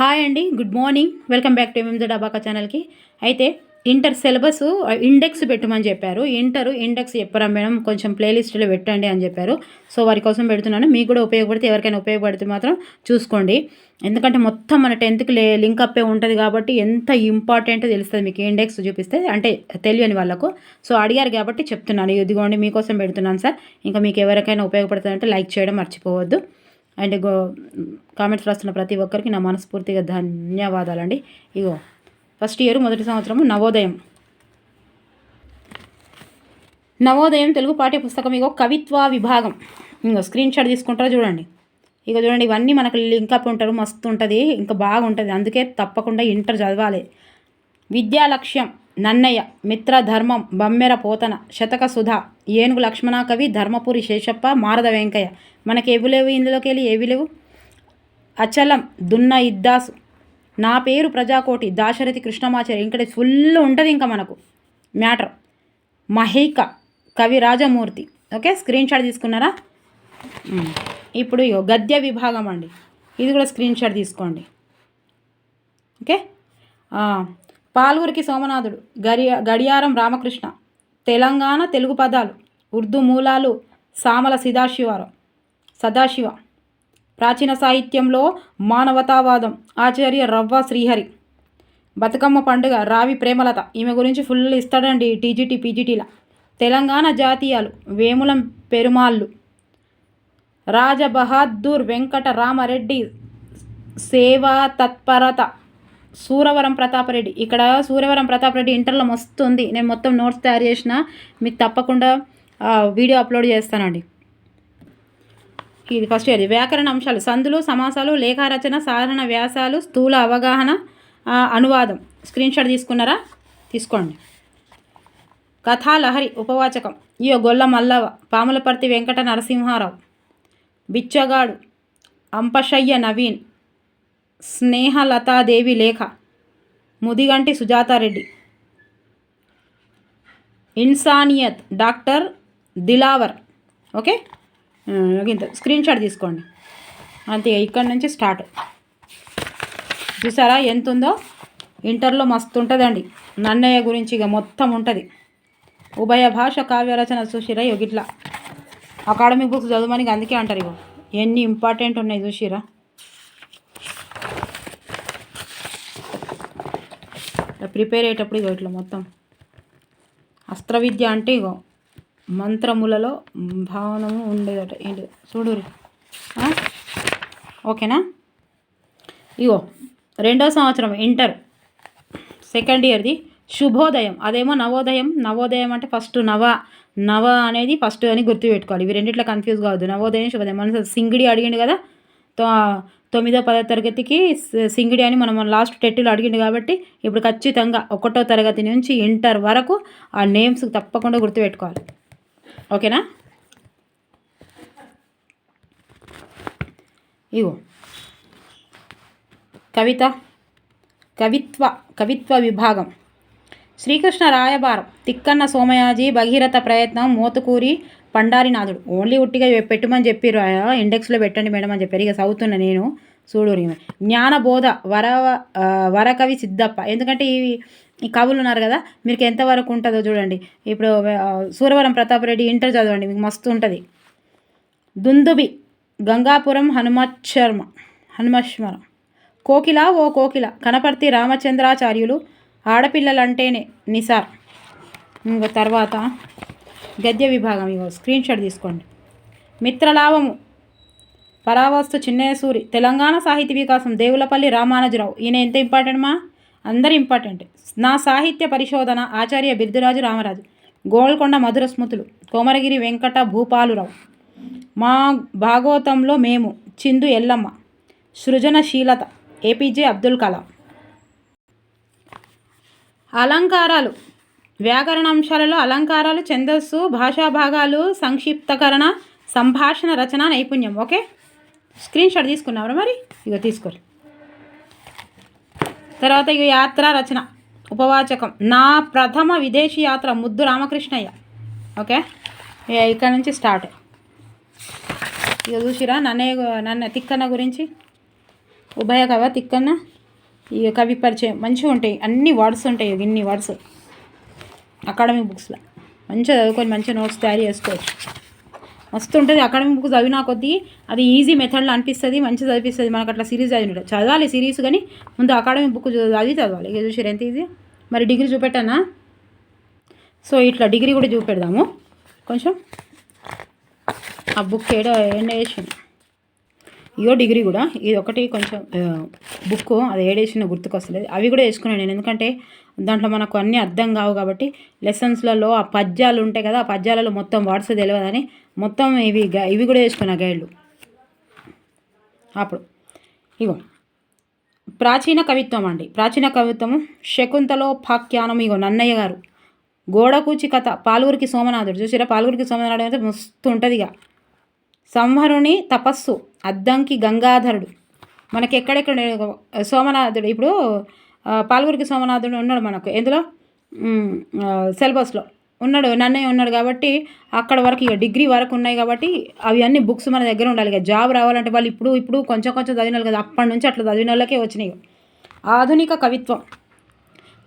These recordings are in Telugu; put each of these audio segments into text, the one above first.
హాయ్ అండి good morning. Welcome back to ఎంఎంజ డబాకా ఛానల్కి. అయితే ఇంటర్ సిలబస్ ఇండెక్స్ పెట్టమని చెప్పారు. ఇంటర్ ఇండెక్స్ చెప్పరా మేడం? కొంచెం ప్లేలిస్ట్లో పెట్టండి అని చెప్పారు. సో వారి కోసం పెడుతున్నాను. మీకు కూడా ఉపయోగపడితే ఎవరికైనా ఉపయోగపడితే మాత్రం చూసుకోండి. ఎందుకంటే మొత్తం మన టెన్త్కి లే లింక్ అప్పే ఉంటుంది కాబట్టి ఎంత ఇంపార్టెంట్ తెలుస్తుంది మీకు. ఇండెక్స్ చూపిస్తే అంటే తెలియని వాళ్ళకు. సో అడిగారు కాబట్టి చెప్తున్నాను. ఇదిగోండి మీకోసం పెడుతున్నాను సార్. ఇంకా మీకు ఎవరికైనా ఉపయోగపడుతుందంటే లైక్ చేయడం మర్చిపోవద్దు. అండ్ గో కామెంట్స్ రాస్తున్న ప్రతి ఒక్కరికి నా మనస్ఫూర్తిగా ధన్యవాదాలండి. ఇగో ఫస్ట్ ఇయర్ మొదటి సంవత్సరము నవోదయం. నవోదయం తెలుగు పాఠ్య పుస్తకం ఇగో కవిత్వ విభాగం. ఇంకో స్క్రీన్ షాట్ తీసుకుంటారో చూడండి. ఇక చూడండి ఇవన్నీ మనకు లింక్ అప్ ఉంటారు మస్తు ఉంటుంది ఇంకా బాగుంటుంది. అందుకే తప్పకుండా ఇంటర్ చదవాలి. విద్యా లక్ష్యం నన్నయ్య మిత్ర ధర్మం బమ్మెర పోతన శతక సుధ ఏనుగు లక్ష్మణ కవి ధర్మపురి శేషప్ప మారద వెంకయ్య. మనకి ఏవి లేవు ఇందులోకి వెళ్ళి ఏవి లేవు అచలం దున్న ఇద్దాసు. నా పేరు ప్రజాకోటి దాశరథి కృష్ణమాచారి. ఇంకా ఫుల్ ఉంటుంది ఇంకా మనకు. మ్యాటర్. మహిక కవి రాజమూర్తి. ఓకే స్క్రీన్ షాట్ తీసుకున్నారా? ఇప్పుడు ఇగో గద్య విభాగం అండి. ఇది కూడా స్క్రీన్ షాట్ తీసుకోండి. ఓకే? పాల్గురికి సోమనాథుడు గడియ గడియారం రామకృష్ణ. తెలంగాణ తెలుగు పదాలు. ఉర్దూ మూలాలు. సామల సిదాశివారం సదాశివ. ప్రాచీన సాహిత్యంలో మానవతావాదం ఆచార్య రవ్వ శ్రీహరి. బతుకమ్మ పండుగ రావి ప్రేమలత ఈమె గురించి ఫుల్ ఇస్తాడండి టీజీటీ పీజీటీల. తెలంగాణ జాతీయాలు వేములం పెరుమాళ్ళు. రాజబహాదూర్ వెంకట రామరెడ్డి సేవా తత్పరత సూరవరం ప్రతాపరెడ్డి. ఇక్కడ సూరవరం ప్రతాపరెడ్డి ఇంటర్లో మస్తు ఉంది. నేను మొత్తం నోట్స్ తయారు చేసిన మీకు తప్పకుండా వీడియో అప్లోడ్ చేస్తానండి. ఇది ఫస్ట్ ఇయర్ వ్యాకరణ అంశాలు. సందులు సమాసాలు లేఖారచన సాధారణ వ్యాసాలు స్థూల అవగాహన అనువాదం. స్క్రీన్ షాట్ తీసుకున్నారా? తీసుకోండి. కథాలహరి ఉపవాచకం. ఇయో గొల్ల మల్లవ పాములపర్తి వెంకట నరసింహారావు. బిచ్చగాడు అంపశయ్య నవీన్. స్నేహలతాదేవి లేఖ. ముదిగంటి సుజాతారెడ్డి. ఇన్సానియత్ డాక్టర్ దిలావర్. ఓకే? ఇంత స్క్రీన్ షాట్ తీసుకోండి. అంతే ఇక్కడ నుంచి స్టార్ట్. చూసారా ఎంత ఉందో ఇంటర్లో మస్తు ఉంటుందండి. నన్నయ్య గురించి ఇక మొత్తం ఉంటుంది. ఉభయ భాష కావ్య రచన చూసిరా ఇగో అకాడమిక్ బుక్స్ చదవమని అందుకే అంటారు ఇగో. ఎన్ని ఇంపార్టెంట్ ఉన్నాయి చూసిరా? ప్రిపేర్ అయ్యేటప్పుడు ఇగో ఇట్లా మొత్తం. అస్త్ర విద్య అంటే ఇగో. మంత్రములలో భావనము ఉండేదట. ఏంటి చూడురి ఓకేనా? ఇగో రెండో సంవత్సరం ఇంటర్. సెకండ్ ఇయర్ది శుభోదయం. అదేమో నవోదయం. నవోదయం అంటే ఫస్ట్ నవ. నవ అనేది ఫస్ట్ అని గుర్తుపెట్టుకోవాలి. ఇవి రెండిట్లో కన్ఫ్యూజ్ కావద్దు. నవోదయం శుభోదయం. మనం సింగిడి అడిగిండు కదా? తో తొమ్మిదో పదో తరగతికి సింగిడి అని మనం లాస్ట్ టెట్టులు అడిగిండు కాబట్టి ఇప్పుడు ఖచ్చితంగా ఒకటో తరగతి నుంచి ఇంటర్ వరకు ఆ నేమ్స్ తప్పకుండా గుర్తుపెట్టుకోవాలి. ఓకేనా? ఇగో. కవిత కవిత్వ కవిత్వ విభాగం. శ్రీకృష్ణ రాయబారం. తిక్కన్న సోమయాజీ భగీరథ ప్రయత్నం మోతుకూరి పండారినాథుడు. ఓన్లీ ఉట్టిగా పెట్టమని చెప్పిర్రు ఇండెక్స్లో పెట్టండి మేడం అని చెప్పారు. ఇక చదువుతున్నా నేను. చూడు జ్ఞానబోధ వర వరకవి సిద్ధప్ప. ఎందుకంటే ఈ ఈ కవులు ఉన్నారు కదా మీకు ఎంతవరకు ఉంటుందో చూడండి. ఇప్పుడు ఆ, సూరవరం ప్రతాపరెడ్డి ఇంటర్ చదవండి మీకు మస్తు ఉంటుంది. దుందుబి గంగాపురం హనుమత్ శర్మ హనుమశ్వరం కోకిల ఓ కోకిల కనపర్తి రామచంద్రాచార్యులు ఆడపిల్లలంటేనే నిసార్. ఇంకా తర్వాత గద్య విభాగం ఇగో స్క్రీన్ షాట్ తీసుకోండి. మిత్రలాభము పరావస్తు చిన్నయసూరి తెలంగాణ సాహిత్య వికాసం దేవులపల్లి రామానుజరావు. ఈయన ఎంత ఇంపార్టెంట్ మా? అందరు ఇంపార్టెంట్ నా సాహిత్య పరిశోధన ఆచార్య బిర్దురాజు రామరాజు. గోల్కొండ మధుర స్మృతులు. కోమరగిరి వెంకట భూపాలురావు. మా భాగవతంలో మేము చిందు ఎల్లమ్మ. సృజనశీలత. ఏపీజే అబ్దుల్ కలాం. అలంకారాలు. వ్యాకరణ అంశాలలో అలంకారాలు ఛందస్సు భాషా భాగాలు సంక్షిప్తకరణ సంభాషణ రచన నైపుణ్యం. ఓకే? స్క్రీన్ షాట్ తీసుకున్నావరా మరి? ఇక తీసుకోరు తర్వాత ఇక యాత్ర రచన ఉపవాచకం. నా ప్రథమ విదేశీ యాత్ర ముద్దు రామకృష్ణయ్య. ఓకే? ఇక్కడ నుంచి స్టార్ట్. ఇక చూసిరా నన్నయ్య నన్న తిక్కన్న గురించి? ఉభయ కవ తిక్కన్న ఇక కవి పరిచయం. మంచిగా ఉంటాయి. అన్ని వర్డ్స్ ఉంటాయి ఇన్ని వర్డ్స్. అకాడమిక్ బుక్స్లో. మంచిగా చదువుకొని మంచిగా నోట్స్ తయారు చేసుకోవచ్చు. మస్తు ఉంటుంది అకాడమిక్ బుక్ చదివినా కొద్దీ అది ఈజీ మెథడ్లో అనిపిస్తుంది మంచిగా చదివిస్తుంది. మనకు అట్లా సిరీస్ చదివినట్టు చదవాలి సిరీస్ కానీ ముందు అకాడమిక్ బుక్ చదివి చదవాలి. ఇక చూసారు ఎంత ఈజీ మరి డిగ్రీ చూపెట్టానా? సో ఇట్లా డిగ్రీ కూడా చూపెడదాము. కొంచెం ఆ బుక్ ఏడో ఎండ వేసింది ఇయో డిగ్రీ కూడా. ఇది ఒకటి కొంచెం బుక్ అది ఏడేసిన గుర్తుకొస్తలేదు. అవి కూడా వేసుకున్నాను నేను. ఎందుకంటే దాంట్లో మనకు అన్నీ అర్థం కావు కాబట్టి లెసన్స్లలో ఆ పద్యాలు ఉంటాయి కదా ఆ పద్యాలలో మొత్తం వర్డ్స్ తెలియదని మొత్తం ఇవి ఇవి కూడా వేసుకున్నా గైడ్లు. అప్పుడు ఇగో ప్రాచీన కవిత్వం అండి. ప్రాచీన కవిత్వము శకుంతలోపాఖ్యానం ఇగో నన్నయ్య గారు. గోడకూచి కథ పాలుగురికి సోమనాథుడు. చూసిరా పాలుగురికి సోమనాథుడు అయితే మస్తు ఉంటుంది ఇక సంహరుని తపస్సు అద్దంకి గంగాధరుడు. మనకి ఎక్కడెక్కడ సోమనాథుడు ఇప్పుడు పాల్గురికి సోమనాథుడు ఉన్నాడు మనకు. ఎందులో? సిలబస్లో. ఉన్నాడు నన్నయ్య ఉన్నాడు కాబట్టి అక్కడ వరకు ఇక డిగ్రీ వరకు ఉన్నాయి కాబట్టి అవి అన్ని బుక్స్ మన దగ్గర ఉండాలి ఇక. జాబ్ రావాలంటే వాళ్ళు ఇప్పుడు ఇప్పుడు కొంచెం కొంచెం చదివినారు కదా. అప్పటి నుంచి అట్లా చదివిన వాళ్ళకే వచ్చినాయి ఆధునిక కవిత్వం.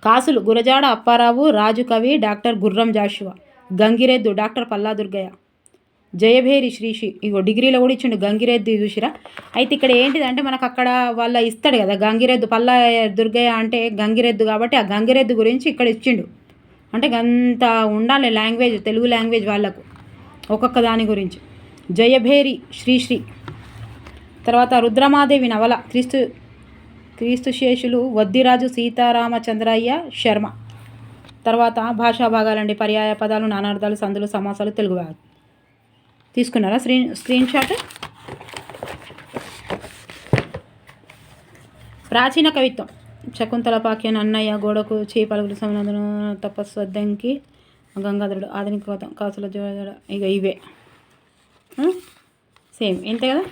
కాసులు గురజాడ అప్పారావు రాజు కవి డాక్టర్ గుర్రం జాషువా గంగిరెద్దు డాక్టర్ పల్లా దుర్గయ్య జయభేరి శ్రీషి ఇగో డిగ్రీలో కూడా ఇచ్చిండు గంగిరెద్దు చూసిరా? అయితే ఇక్కడ ఏంటిదంటే మనకు అక్కడ వాళ్ళ ఇస్తాడు కదా గంగిరెద్దు పల్లా దుర్గయ్య అంటే గంగిరెద్దు కాబట్టి ఆ గంగిరెద్దు గురించి ఇక్కడ ఇచ్చిండు. అంటే అంత ఉండాలి లాంగ్వేజ్ తెలుగు లాంగ్వేజ్ వాళ్ళకు ఒక్కొక్క దాని గురించి. జయభేరి శ్రీశ్రీ. తర్వాత రుద్రమాదేవి నవల క్రీస్తు క్రీస్తు శేషులు వద్దిరాజు సీతారామచంద్రయ్య శర్మ. తర్వాత భాషా భాగాలండి పర్యాయ పదాలు నానార్థాలు సందులు సమాసాలు తెలుగు భాగం తీసుకున్నారా? Screen screen shot? ప్రాచీన కవిత్వం. శకుంతల పాక్యన్ అన్నయ్య గోడకు చేపలుగులు సమనందన తపస్సు అద్దంకి గంగాధరుడు ఆధునిక కాసుల జోడ ఇక ఇవే. సేమ్. ఇంతే కదా?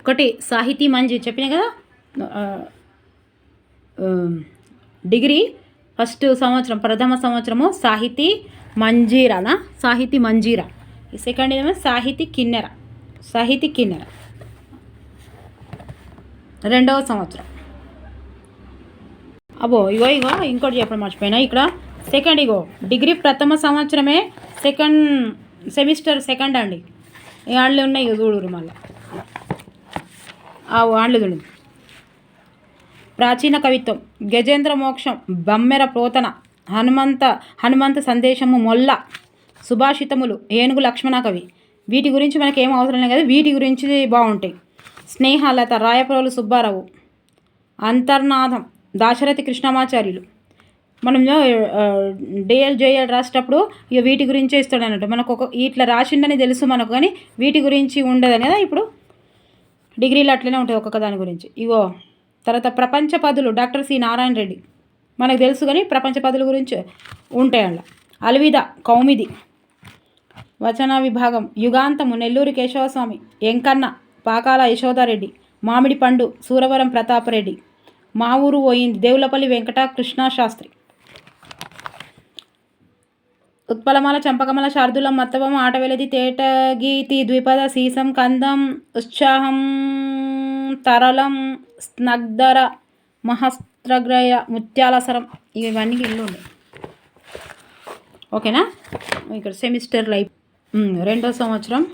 ఒకటి సాహితీ మంజి. చెప్పిన కదా? డిగ్రీ ఫస్ట్ సంవత్సరం ప్రథమ సంవత్సరము సాహితీ మంజీరానా? సాహితీ మంజీరా. సెకండ్ ఏమో సాహితీ కిన్నెర. సాహితీ కిన్నెర. రెండవ సంవత్సరం. అబ్బో ఇగో ఇగో ఇంకోటి చెప్పడం మర్చిపోయినా. ఇక్కడ సెకండ్ ఇగో డిగ్రీ ప్రథమ సంవత్సరమే సెకండ్ సెమిస్టర్ సెకండ్ అండి. ఈ వాళ్ళు ఉన్నాయి ఇగో చూడురు మళ్ళీ. ఆ వాళ్ళు చూడండి. ప్రాచీన కవిత్వం. గజేంద్ర మోక్షం బమ్మెర ప్రోతన హనుమంత హనుమంత సందేశము మొల్ల సుభాషితములు ఏనుగు లక్ష్మణ కవి. వీటి గురించి మనకి ఏం అవసరం లేదు కదా వీటి గురించి బాగుంటాయి. స్నేహలత రాయప్రోలు సుబ్బారావు అంతర్నాథం దాశరథి కృష్ణమాచార్యులు. మనం డిఎల్ జేఎల్ రాసేటప్పుడు ఇక వీటి గురించే ఇస్తాడు అన్నట్టు మనకు ఒక ఇట్లా రాసిండని తెలుసు మనకు కానీ వీటి గురించి ఉండదు అనేది ఇప్పుడు. డిగ్రీలు అట్లనే ఉంటాయి ఒక్కొక్క దాని గురించి. ఇగో తర్వాత ప్రపంచ పదులు డాక్టర్ సి నారాయణ రెడ్డి. మనకు తెలుసు కానీ ప్రపంచ పదుల గురించి ఉంటాయి అలా అల్విద కౌమిది. వచన విభాగం యుగాంతము నెల్లూరు కేశవస్వామి ఎంకన్న పాకాల యశోదారెడ్డి మామిడి పండు సూరవరం ప్రతాపరెడ్డి మా ఊరు పోయింది దేవులపల్లి వెంకట కృష్ణ శాస్త్రి. ఉత్పలమాల చంపకమల శార్దులం మత్తవం ఆటవెలది తేటగీతి ద్విపద సీసం కందం ఉత్సాహం తరళం స్నగ్ధర మహస్త్రగ్రయ ముత్యాలసరం ఇవన్నీ ఇల్లు ఉన్నాయి. ఓకేనా? ఇక్కడ సెమిస్టర్ లైఫ్. రెండో సంవత్సరం.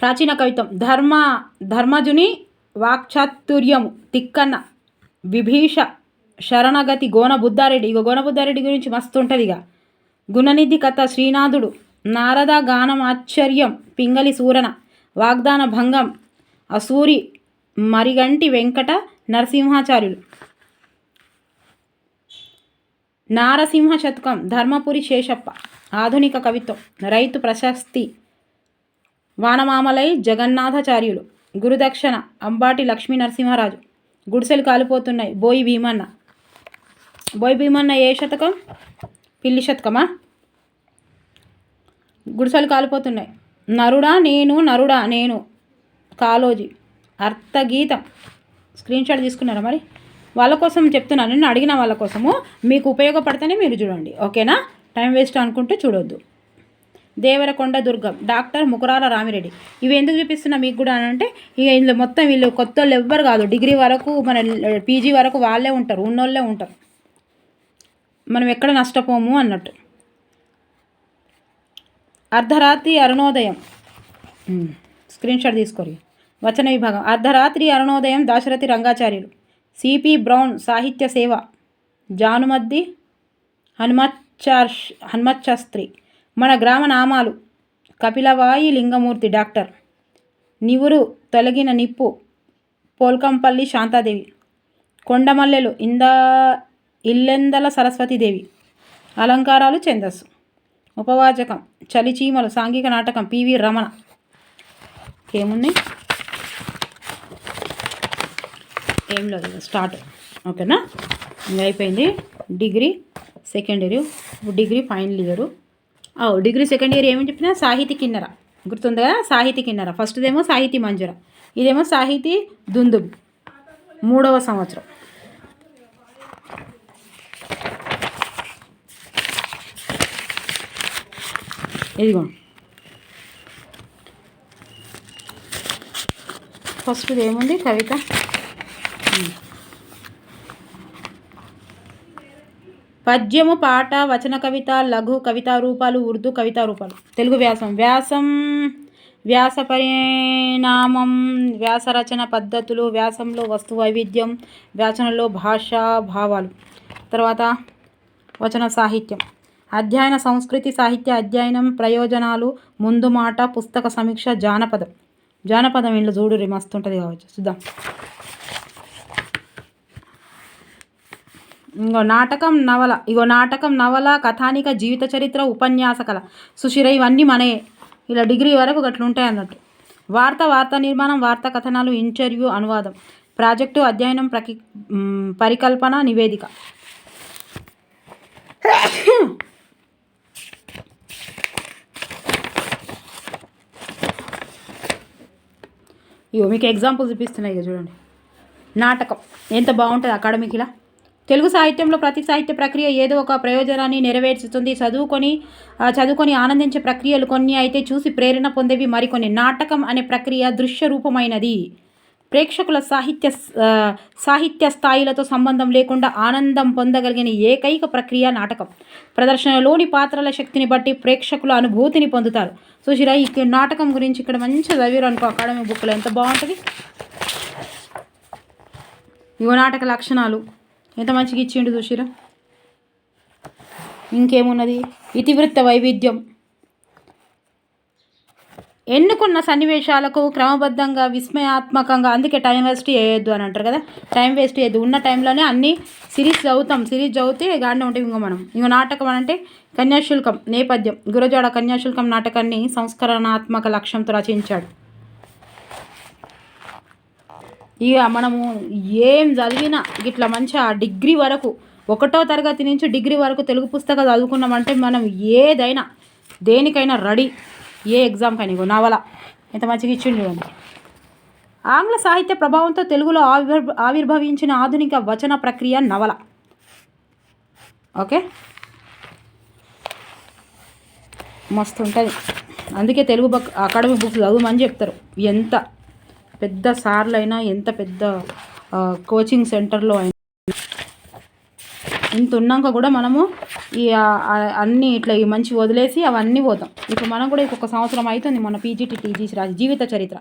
ప్రాచీన కవిత్వం. ధర్మ ధర్మజుని వాక్చాతుర్యము తిక్కన్న విభీష శరణగతి గోనబుద్ధారెడ్డి ఇక గోనబుద్ధారెడ్డి గురించి మస్తు ఉంటుంది ఇక గుణనిధి కథ శ్రీనాథుడు. నారద గానం ఆశ్చర్యం పింగళి సూరణ వాగ్దాన భంగం అసూరి మరిగంటి వెంకట నరసింహాచార్యులు. నారసింహ శతకం ధర్మపురి శేషప్ప. ఆధునిక కవిత్వం రైతు ప్రశస్తి వానమామలై జగన్నాథాచార్యులు. గురుదక్షిణ అంబాటి లక్ష్మీ నరసింహరాజు. గుడిసెలు కాలిపోతున్నాయి. బోయి భీమన్న. బోయ్ భీమన్న ఏ శతకం? పిల్లి శతకమా? గుడిసెలు కాలిపోతున్నాయి. నరుడా నేను నరుడా నేను. కాలోజీ. అర్థగీతం. స్క్రీన్ షాట్ తీసుకున్నారా మరి? వాళ్ళ కోసం చెప్తున్నాను. నేను అడిగిన వాళ్ళ కోసము మీకు ఉపయోగపడితేనే మీరు చూడండి. ఓకేనా? టైం వేస్ట్ అనుకుంటే చూడొద్దు. దేవరకొండ దుర్గం. డాక్టర్ ముకురాల రామిరెడ్డి. ఇవి ఎందుకు చూపిస్తున్నా మీకు కూడా అంటే ఇక ఇందులో మొత్తం వీళ్ళు కొత్త వాళ్ళు ఎవ్వరు కాదు. డిగ్రీ వరకు మన పీజీ వరకు వాళ్ళే ఉంటారు. ఉన్నోళ్ళే ఉంటారు. మనం ఎక్కడ నష్టపోము అన్నట్టు. అర్ధరాత్రి అరుణోదయం. స్క్రీన్ షాట్ తీసుకోరి. వచన విభాగం. అర్ధరాత్రి అరుణోదయం దాశరథి రంగాచార్యులు. సిపి బ్రౌన్ సాహిత్య సేవ. జానుమద్ది హనుమచ్చార్ హనుమచ్చాస్త్రి. మన గ్రామ నామాలు. కపిలవాయి లింగమూర్తి డాక్టర్. నివురు తొలగిన నిప్పు. పోల్కంపల్లి శాంతాదేవి. కొండమల్లెలు ఇందా ఇల్లెందల సరస్వతీదేవి అలంకారాలు ఛందస్సు. ఉపవాచకం చలిచీమలు సాంఘిక నాటకం పివి రమణ. ఏమున్నాయి? ఏం లేదు స్టార్ట్ ఓకేనా అయిపోయింది. Degree second year degree final year degree second year ఏమని చెప్పినా? సాహితీ కిన్నెర. గుర్తుంది? కదా సాహితీ కిన్నెర. ఫస్ట్దేమో సాహితీ మంజుర. ఇదేమో సాహితీ దుందుబ్. మూడవ సంవత్సరం. ఇదిగో. ఫస్ట్ ఏముంది? కవిత? పద్యము పాట వచన కవిత లఘు కవితా రూపాలు ఉర్దూ కవితా రూపాలు. తెలుగు వ్యాసం. వ్యాసం వ్యాస పరిణామం వ్యాసరచన పద్ధతులు వ్యాసంలో వస్తు వైవిధ్యం వ్యాసనలో భాషా భావాలు. తర్వాత వచన సాహిత్యం. అధ్యయన సంస్కృతి సాహిత్య అధ్యయనం ప్రయోజనాలు ముందు మాట పుస్తక సమీక్ష జానపదం. జానపదం ఇంట్లో చూడు మస్తు ఉంటుంది కావచ్చు. చూద్దాం. ఇంకో నాటకం నవల. ఇగో నాటకం నవల కథానిక జీవిత చరిత్ర ఉపన్యాస కళ. సుశిర ఇవన్నీ మనయే. ఇలా డిగ్రీ వరకు గట్ల ఉంటాయి అన్నట్టు. వార్త వార్తా నిర్మాణం వార్తా కథనాలు ఇంటర్వ్యూ అనువాదం. ప్రాజెక్టు అధ్యయనం ప్రకి పరికల్పన నివేదిక. ఇగో మీకు ఎగ్జాంపుల్ చూపిస్తున్నాయి ఇక చూడండి. నాటకం. ఎంత బాగుంటుంది అకాడమిక్లా తెలుగు సాహిత్యంలో ప్రతి సాహిత్య ప్రక్రియ ఏదో ఒక ప్రయోజనాన్ని నెరవేర్చుతుంది. చదువుకొని చదువుకొని ఆనందించే ప్రక్రియలు కొన్ని అయితే చూసి ప్రేరణ పొందేవి మరికొన్ని. నాటకం అనే ప్రక్రియ దృశ్య రూపమైనది. ప్రేక్షకుల సాహిత్య సాహిత్య స్థాయిలతో సంబంధం లేకుండా ఆనందం పొందగలిగిన ఏకైక ప్రక్రియ నాటకం. ప్రదర్శనలోని పాత్రల శక్తిని బట్టి ప్రేక్షకుల అనుభూతిని పొందుతారు. చూసిరా ఈ నాటకం గురించి ఇక్కడ మంచి చదివారు అనుకో అకాడమీ బుక్లో ఎంత బాగుంటుంది. యువ నాటక లక్షణాలు. ఎంత మంచిగా ఇచ్చిండు చూసిరా. ఇంకేమున్నది? ఇతివృత్త వైవిధ్యం. ఎన్నుకున్న సన్నివేశాలకు క్రమబద్ధంగా విస్మయాత్మకంగా అందుకే టైం వేస్ట్ చేయొద్దు అని అంటారు కదా. టైం వేస్ట్ చేయొద్దు. ఉన్న టైంలోనే అన్ని సిరీస్ చదువుతాం. సిరీస్ చదివితే గాడినే ఉంటాం ఇంకో మనం. ఇంకో నాటకం అంటే కన్యాశుల్కం నేపథ్యం. గురజాడ కన్యాశుల్కం నాటకాన్ని సంస్కరణాత్మక లక్ష్యంతో రచించాడు. ఇక మనము ఏం చదివినా ఇట్లా మంచిగా డిగ్రీ వరకు ఒకటో తరగతి నుంచి డిగ్రీ వరకు తెలుగు పుస్తకాలు చదువుకున్నామంటే మనం ఏదైనా దేనికైనా రెడీ. ఏ ఎగ్జామ్కైనా ఇగో నవల ఎంత మంచిగా ఇచ్చిండు చూడండి. ఆంగ్ల సాహిత్య ప్రభావంతో తెలుగులో ఆవిర్ ఆవిర్భవించిన ఆధునిక వచన ప్రక్రియ నవల. ఓకే? మస్తు ఉంటుంది అందుకే తెలుగు బుక్ అకాడమిక్ బుక్స్ చదవమని చెప్తారు. ఎంత పెద్ద సార్లు అయినా ఎంత పెద్ద కోచింగ్ సెంటర్లో అయినా ఇంత ఉన్నాక కూడా మనము ఈ అన్నీ ఇట్లా ఈ మంచి వదిలేసి అవన్నీ పోతాం. ఇప్పుడు మనం కూడా ఇంకొక సంవత్సరం అవుతుంది మన పీజీటీ టీజీసీ రాసి జీవిత చరిత్ర.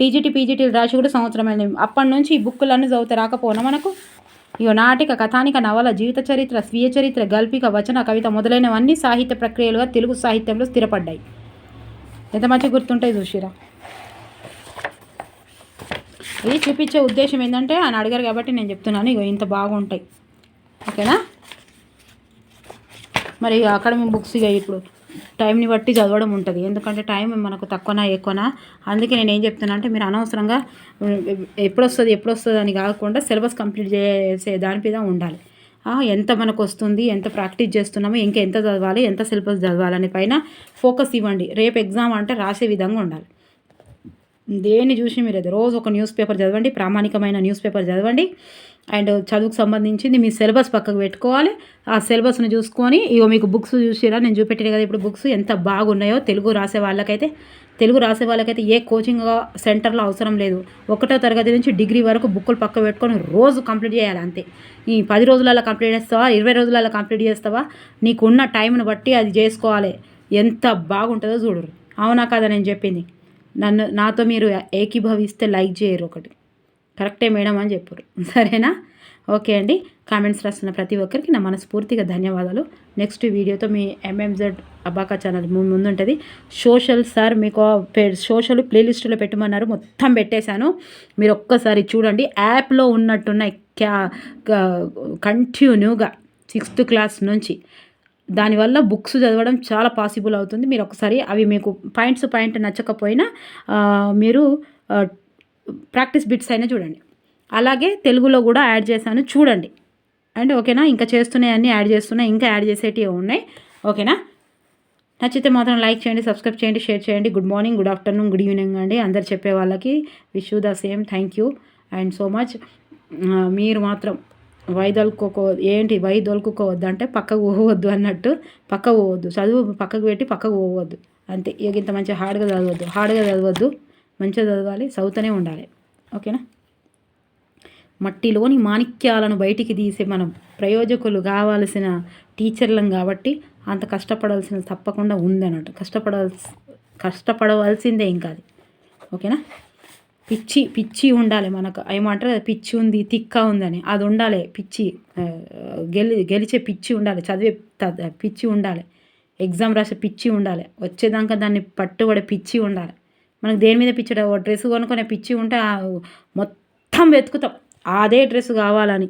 టీజీటీ పీజీటీలు రాసి కూడా సంవత్సరం అయింది. అప్పటి నుంచి ఈ బుక్కులన్నీ చదివితే రాకపోనా మనకు? ఇక నాటిక కథానిక నవల జీవిత చరిత్ర స్వీయ చరిత్ర గల్పిక వచన కవిత మొదలైనవన్నీ సాహిత్య ప్రక్రియలుగా తెలుగు సాహిత్యంలో స్థిరపడ్డాయి. ఎంత మంచిగా గుర్తుంటాయి చూసిరా? ఇది చూపించే ఉద్దేశం ఏంటంటే ఆయన అడిగారు కాబట్టి నేను చెప్తున్నాను. ఇగో ఇంత బాగుంటాయి. ఓకేనా? మరి అకాడమీ బుక్స్ ఇక ఇప్పుడు టైంని బట్టి చదవడం ఉంటుంది. ఎందుకంటే టైం మనకు తక్కువనా ఎక్కువనా? అందుకే నేను ఏం చెప్తున్నా అంటే మీరు అనవసరంగా ఎప్పుడు వస్తుంది ఎప్పుడు వస్తుంది అని కాకుండా సిలబస్ కంప్లీట్ చేసే దాని మీద ఉండాలి. ఎంత మనకు వస్తుంది ఎంత ప్రాక్టీస్ చేస్తున్నామో ఇంకా ఎంత చదవాలి ఎంత సిలబస్ చదవాలని పైన ఫోకస్ ఇవ్వండి. రేపు ఎగ్జామ్ అంటే రాసే విధంగా ఉండాలి. దేన్ని చూసి మీరు అది. రోజు ఒక న్యూస్ పేపర్ చదవండి ప్రామాణికమైన న్యూస్ పేపర్ చదవండి. అండ్ చదువుకు సంబంధించింది మీ సిలబస్ పక్కకు పెట్టుకోవాలి. ఆ సిలబస్ని చూసుకొని ఇగో మీకు బుక్స్ చూసిరా నేను చూపెట్టిన కదా ఇప్పుడు బుక్స్ ఎంత బాగున్నాయో తెలుగు రాసే వాళ్ళకైతే. తెలుగు రాసే వాళ్ళకైతే ఏ కోచింగ్ సెంటర్లో అవసరం లేదు. ఒకటో తరగతి నుంచి డిగ్రీ వరకు బుక్కులు పక్క పెట్టుకొని రోజు కంప్లీట్ చేయాలి అంతే. ఈ పది రోజులలో కంప్లీట్ చేస్తావా? ఇరవై రోజులలో కంప్లీట్ చేస్తావా? నీకున్న టైంను బట్టి అది చేసుకోవాలి. ఎంత బాగుంటుందో చూడరు అవునా కదా నేను చెప్పింది? నన్ను నాతో మీరు ఏకీభవిస్తే లైక్ చేయరు ఒకటి. కరెక్టే మేడం అని చెప్పారు. సరేనా? ఓకే అండి. కామెంట్స్ రాస్తున్న ప్రతి ఒక్కరికి నా మనస్ఫూర్తిగా ధన్యవాదాలు. నెక్స్ట్ వీడియోతో మీ ఎంఎంజెడ్ అబాకా ఛానల్ ముందు ఉంటుంది సోషల్ సార్ మీకు సోషల్ ప్లేలిస్టులో పెట్టమన్నారు. మొత్తం పెట్టేశాను. మీరు ఒక్కసారి చూడండి. యాప్లో ఉన్నట్టున్న క్యా కంటిన్యూగా సిక్స్త్ క్లాస్ నుంచి దానివల్ల బుక్స్ చదవడం చాలా పాసిబుల్ అవుతుంది. మీరు ఒకసారి అవి మీకు పాయింట్స్ పాయింట్ నచ్చకపోయినా మీరు ప్రాక్టీస్ బిట్స్ అయినా చూడండి. అలాగే తెలుగులో కూడా యాడ్ చేశాను చూడండి. అండ్ ఓకేనా? ఇంకా చేస్తున్నాయి అన్నీ యాడ్ చేస్తున్నాయి. ఇంకా యాడ్ చేసేటివి ఉన్నాయి. ఓకేనా? నచ్చితే మాత్రం లైక్ చేయండి సబ్స్క్రైబ్ చేయండి షేర్ చేయండి. Good morning good afternoon good evening అండి. అందరు చెప్పే వాళ్ళకి wish you the same. Thank you. And so much. మీరు మాత్రం వైదొలుకోకో ఏంటి వైదొలుకోవద్దు అంటే పక్కకు పోవద్దు అన్నట్టు. పక్కకు పోవద్దు. చదువు పక్కకు పెట్టి పక్కకు పోవద్దు. అంతే. ఇక ఇంత మంచిగా హార్డ్గా చదవద్దు. హార్డ్గా చదవద్దు. మంచిగా చదవాలి చదువుతూనే ఉండాలి. ఓకేనా? మట్టిలోని మాణిక్యాలను బయటికి తీసే మనం ప్రయోజకులు కావాల్సిన టీచర్లం కాబట్టి అంత కష్టపడాల్సిన తప్పకుండా ఉందన్నట్టు. కష్టపడాల్సి కష్టపడవలసిందే ఇంకా అది. ఓకేనా? పిచ్చి పిచ్చి ఉండాలి మనకు. ఏమంటారు పిచ్చి ఉంది తిక్క ఉందని. అది ఉండాలి పిచ్చి గెలి గెలిచే పిచ్చి ఉండాలి చదివే పిచ్చి ఉండాలి. ఎగ్జామ్ రాసే పిచ్చి ఉండాలి. వచ్చేదాకా దాన్ని పట్టుబడే పిచ్చి ఉండాలి. మనకు దేని మీద పిచ్చి ఓ డ్రెస్ కొనుక్కునే పిచ్చి ఉంటే మొత్తం వెతుకుతాం. అదే డ్రెస్ కావాలని.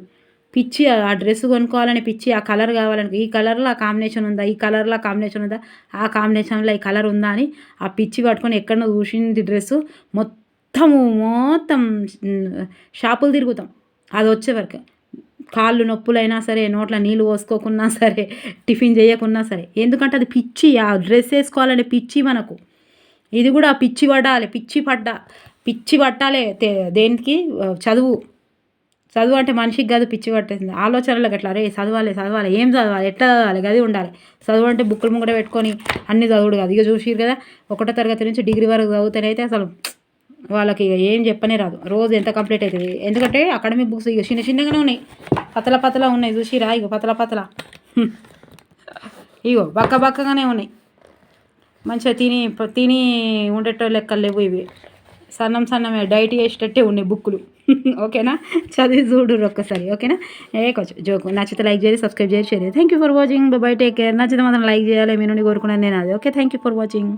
పిచ్చి ఆ డ్రెస్ కొనుక్కోవాలని పిచ్చి ఆ కలర్ కావాలని. ఈ కలర్లో ఆ కాంబినేషన్ ఉందా? ఈ కలర్లో ఆ కాంబినేషన్ ఉందా? ఆ కాంబినేషన్లో ఈ కలర్ ఉందా అని ఆ పిచ్చి పట్టుకొని ఎక్కడో చూసింది డ్రెస్సు. మొత్తము మొత్తం షాపులు తిరుగుతాం. అది వచ్చే వరకు. కాళ్ళు నొప్పులైనా సరే నోట్లో నీళ్ళు పోసుకోకున్నా సరే టిఫిన్ చేయకున్నా సరే. ఎందుకంటే అది పిచ్చి ఆ డ్రెస్ వేసుకోవాలనే పిచ్చి మనకు. ఇది కూడా పిచ్చి పడాలి పిచ్చి పడ్డ పిచ్చి పట్టాలి దేనికి? చదువు. చదువు అంటే మనిషికి కాదు పిచ్చి పట్టేసింది. ఆలోచనలకు అట్లా రే చదవాలి చదవాలి ఏం చదవాలి ఎట్లా చదవాలి గది ఉండాలి. చదువు అంటే బుక్కులు ముంగట పెట్టుకొని అన్ని చదువుడు కాదు. ఇక చూసిరు కదా ఒకటో తరగతి నుంచి డిగ్రీ వరకు చదువుతానైతే అసలు వాళ్ళకి ఇక ఏం చెప్పనే రాదు. రోజు ఎంత కంప్లీట్ అవుతుంది ఎందుకంటే అకాడమిక్ బుక్స్ ఇక చిన్న చిన్నగానే ఉన్నాయి. పతల పతల ఉన్నాయి. చూసిరా ఇక పతల పతల. ఇగో బక్క బక్కగానే ఉన్నాయి. మంచిగా తిని తిని ఉండేటో లెక్కలు లేవు ఇవి. సన్నం సన్నమే డైట్ చేసేటట్టే ఉన్నాయి బుక్కులు. ఓకేనా? చదివి చూడు ఒక్కసారి ఓకేనా? ఏ కొంచెం జోకు. నచ్చితే లైక్ చేయాలి సబ్స్క్రైబ్ చేసి share thank you for watching bye take care నచ్చితే మాత్రం లైక్ చేయాలి మీ నుండి కోరుకున్నాను నేను అది. Okay thank you for watching